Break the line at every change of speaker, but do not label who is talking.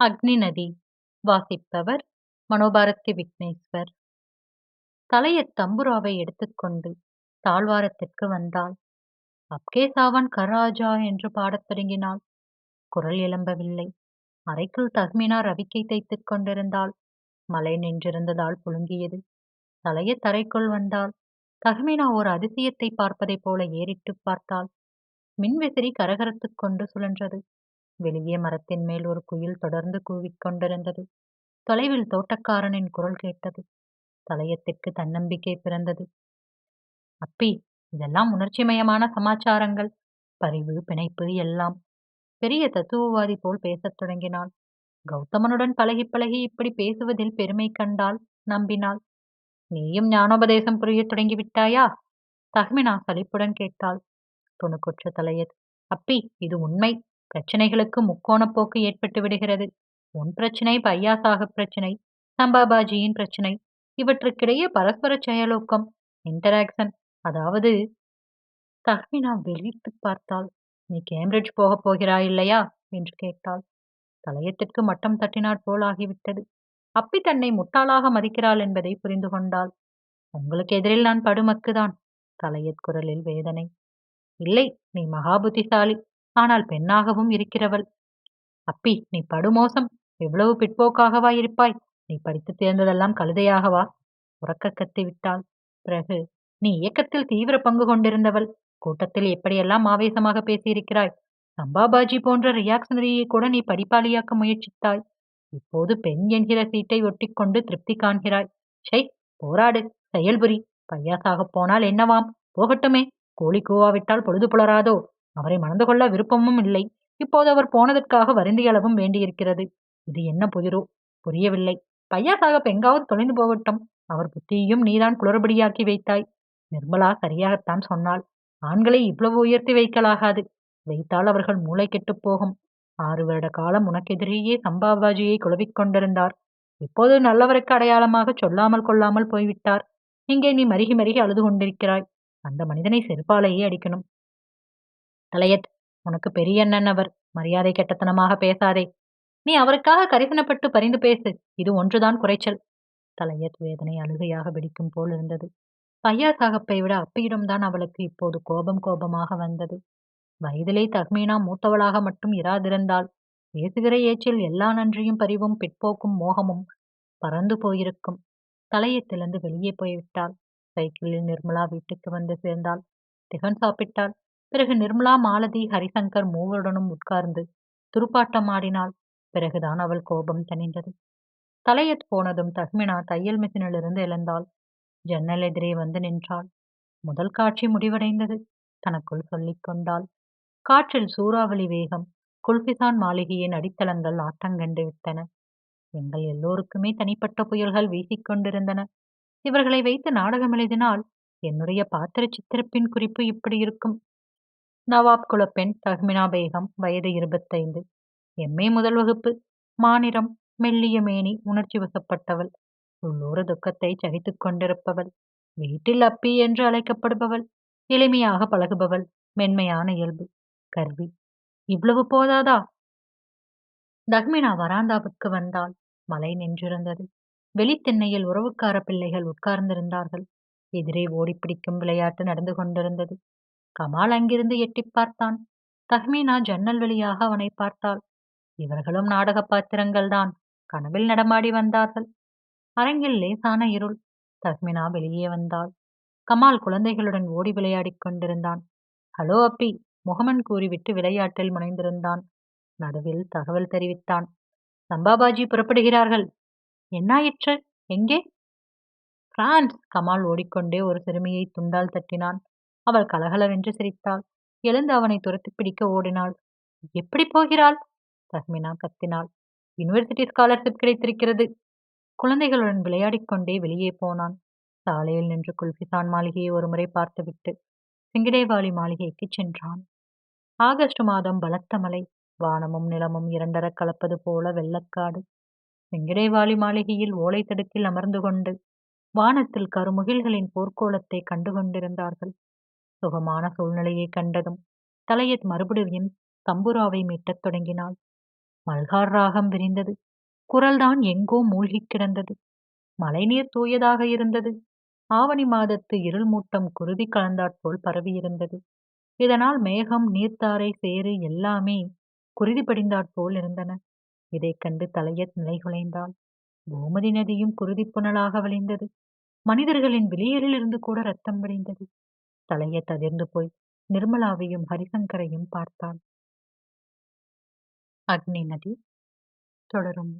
அக்னி நதி வாசிப்பவர் மனோபாரதி விக்னேஸ்வர். தலையத் தம்புராவை எடுத்துக்கொண்டு தாழ்வாரத்திற்கு வந்தாள். அப்கே சாவன் கராஜா என்று பாடத் தொடங்கினாள். குரல் எழும்பவில்லை. அறைக்குள் தஹ்மினா ரவிக்கை தைத்துக் கொண்டிருந்தாள். மழை நின்றிருந்ததால் புழுங்கியது. தலைய தரைக்குள் வந்தாள். தஹ்மினா ஒரு அதிசயத்தை பார்ப்பதைப் போல ஏறிட்டு பார்த்தாள். மின்விசிறி கரகரத்துக் கொண்டு சுழன்றது. வெளியே மரத்தின் மேல் ஒரு குயில் தொடர்ந்து கூவிக் கொண்டிருந்தது. தொலைவில் தோட்டக்காரனின் குரல் கேட்டது. தலையத்திற்கு தன்னம்பிக்கை பிறந்தது. அப்பி இதெல்லாம் உணர்ச்சிமயமான சமாச்சாரங்கள். பரிவு பிணைப்பு எல்லாம். பெரிய தத்துவவாதி போல் பேசத் தொடங்கினாள். கௌதமனுடன் பழகி பழகி இப்படி பேசுவதில் பெருமை கண்டாள் நம்பினாள். நீயும் ஞானோபதேசம் புரியத் தொடங்கிவிட்டாயா? தஹ்மினா சலிப்புடன் கேட்டாள். துணுக்குற்ற தலையத். அப்பி இது உண்மை. பிரச்சனைகளுக்கு முக்கோணப் போக்கு ஏற்பட்டு விடுகிறது. உன் பிரச்சனை பையா சாஹப் பிரச்சனை சம்பாபாஜியின் பிரச்சனை இவற்றுக்கிடையே பரஸ்பர செயலூக்கம் இன்டராக்ஷன் அதாவது தஹ்மினா வெளித்து பார்த்தாள் நீ கேம்பிரிட்ஜ் போகப் போகிறாய் இல்லையா என்று கேட்டாள். தலையத்திற்கு மட்டம் தட்டினாற் போல் ஆகிவிட்டது. அப்பி தன்னை முட்டாளாக மதிக்கிறாள் என்பதை புரிந்து கொண்டாள். உங்களுக்கு எதிரில் நான் படுமக்குதான் தலையத் குரலில் வேதனை. இல்லை நீ மகா புத்திசாலி ஆனால் பெண்ணாகவும் இருக்கிறவள். அப்பி நீ படுமோசம். எவ்வளவு பிற்போக்காகவா இருப்பாய்? நீ படித்து தேர்ந்ததெல்லாம் கழுதையாகவா? உறக்க கத்தி விட்டாள். பிறகு நீ இயக்கத்தில் தீவிர பங்கு கொண்டிருந்தவள். கூட்டத்தில் எப்படியெல்லாம் ஆவேசமாக பேசியிருக்கிறாய்? சம்பாபாஜி போன்ற ரியாக்ஷனரியை கூட நீ படிப்பாளியாக்க முயற்சித்தாய். இப்போது பெண் என்கிற சீட்டை ஒட்டிக்கொண்டு திருப்தி காண்கிறாய். ஷை போராடு. செயல்புரி. பையாசாக போனால் என்னவாம்? போகட்டுமே. கோழி கூவாவிட்டால் பொழுது புலராதோ? அவரை மணந்து கொள்ள விருப்பமும் இல்லை. இப்போது அவர் போனதற்காக வருந்தியளவும் வேண்டியிருக்கிறது. இது என்ன புதிரோ? புரியவில்லை. பையா சாகப் எங்காவது தொலைந்து போகட்டும். அவர் புத்தியையும் நீதான் குளறுபடியாக்கி வைத்தாய். நிர்மலா சரியாகத்தான் சொன்னாள். ஆண்களை இவ்வளவு உயர்த்தி வைக்கலாகாது. வைத்தால் அவர்கள் மூளை கெட்டுப் போகும். ஆறு வருட காலம் உனக்கெதிரேயே சம்பாபாஜியை குழவிக் கொண்டிருந்தார். இப்போது நல்லவருக்கு அடையாளமாக சொல்லாமல் கொள்ளாமல் போய்விட்டார். இங்கே நீ மருகி மருகி அழுது கொண்டிருக்கிறாய். அந்த மனிதனை செருப்பாலேயே அடிக்கணும். தலையத் உனக்கு பெரிய அண்ணன் அவர். மரியாதை கெட்டத்தனமாக பேசாதே. நீ அவருக்காக கரிசனப்பட்டு பரிந்து பேசு. இது ஒன்றுதான் குறைச்சல். தலையத் வேதனை அழுகையாக வெடிக்கும் போல் இருந்தது. பையா சாகப்பை விட அப்பியிடம்தான் அவளுக்கு இப்போது கோபம் கோபமாக வந்தது. வயதிலே தஹ்மீனா மூத்தவளாக மட்டும் இராதிருந்தாள் பேசுகிற ஏச்சில் எல்லா நன்றியும் பரிவும் பிற்போக்கும் மோகமும் பறந்து போயிருக்கும். தலையத்திலிருந்து வெளியே போய்விட்டாள். சைக்கிளில் நிர்மலா வீட்டுக்கு வந்து சேர்ந்தாள். டிஃபன் சாப்பிட்டாள். பிறகு நிர்மலா மாலதி ஹரிசங்கர் மூவருடனும் உட்கார்ந்து துருப்பாட்டம் ஆடினாள். பிறகுதான் அவள் கோபம் தணிந்தது. தலையத் போனதும் தஹ்மினா தையல் மிஷினிலிருந்து எழுந்தாள். ஜன்னல் எதிரே வந்து நின்றாள். முதல் காட்சி முடிவடைந்தது. தனக்குள் சொல்லிக் கொண்டாள். காற்றில் சூறாவளி வேகம் குல்பிசான் மாளிகையின் அடித்தளங்கள் ஆட்டங்கண்டு விட்டன. எங்கள் எல்லோருக்குமே தனிப்பட்ட புயல்கள் வீசிக்கொண்டிருந்தன இவர்களை வைத்து நாடகம் எழுதினால் என்னுடைய பாத்திர சித்திரப்பின் குறிப்பு இப்படி இருக்கும். நவாப் குலப்பெண் தஹ்மினா பேகம் வயது இருபத்தைந்து. எம்ஏ முதல் வகுப்பு. மாநிறம் மெல்லிய மேனி உணர்ச்சி வசப்பட்டவள். உள்ளூர துக்கத்தை சகித்துக் கொண்டிருப்பவள். வீட்டில் அப்பி என்று அழைக்கப்படுபவள். எளிமையாக பழகுபவள். மென்மையான இயல்பு. கருவி இவ்வளவு போதாதா? தஹ்மினா வராந்தாவுக்கு வந்தால் மழை நின்றிருந்தது. வெளித்திண்ணையில் உறவுக்கார பிள்ளைகள் உட்கார்ந்திருந்தார்கள். எதிரே ஓடிப்பிடிக்கும் விளையாட்டு நடந்து கொண்டிருந்தது. கமால் அங்கிருந்து எட்டி பார்த்தான். தஹ்மீனா ஜன்னல் வழியாக அவனை பார்த்தாள். இவர்களும் நாடக பாத்திரங்கள் தான் கனவில் நடமாடி வந்தார்கள். அரங்கில் லேசான இருள். தஹ்மினா வெளியே வந்தாள். கமால் குழந்தைகளுடன் ஓடி விளையாடிக் கொண்டிருந்தான். ஹலோ அப்பி முகமன் கூறிவிட்டு விளையாட்டில் முனைந்திருந்தான். நடுவில் தகவல் தெரிவித்தான். சம்பாபாஜி புறப்படுகிறார்கள். என்னாயிற்று எங்கே? பிரான்ஸ் கமால் ஓடிக்கொண்டே ஒரு சிறுமியை துண்டால் தட்டினான். அவள் கலகலவென்று சிரித்தாள். எழுந்து அவனை துரத்தி பிடிக்க ஓடினாள். எப்படி போகிறாள்? தஹ்மினா கத்தினாள். யூனிவர்சிட்டி ஸ்காலர்ஷிப் கிடைத்திருக்கிறது. குழந்தைகளுடன் விளையாடிக் கொண்டே வெளியே போனான். சாலையில் நின்று குல்பிசான் மாளிகையை ஒருமுறை பார்த்துவிட்டு சிங்கிடேவாலி மாளிகைக்கு சென்றான். ஆகஸ்ட் மாதம் பலத்த மலை வானமும் நிலமும் இரண்டர கலப்பது போல வெள்ளக்காடு. சிங்கிடேவாலி மாளிகையில் ஓலை தடுக்கில் அமர்ந்து கொண்டு வானத்தில் கருமுகில்களின் போர்க்கோளத்தை கண்டு கொண்டிருந்தார்கள் சுகமான சூழ்நிலையை கண்டதும் தலையத் மறுபடியும் தம்புராவை மீட்டத் தொடங்கினாள். மல்கார் ராகம் விரிந்தது. குரல்தான் எங்கோ மூழ்கிக் கிடந்தது. மழைநீர் தூயதாக இருந்தது. ஆவணி மாதத்து இருள் மூட்டம் குருதி கலந்தாற்போல் பரவியிருந்தது இதனால் மேகம் நீர்த்தாரை சேறு எல்லாமே குருதி படிந்தாற்போல் இருந்தன. இதைக் கண்டு தலையத் நிலைகுலைந்தாள் கோமதி நதியும் குருதி புனலாக வழிந்தது. மனிதர்களின் விழியலிலிருந்து கூட ரத்தம் வடிந்தது தலையே ததிர்ந்து போய் நிர்மலாவையும் ஹரிசங்கரையும் பார்த்தாள். அக்னி நதி தொடரும்.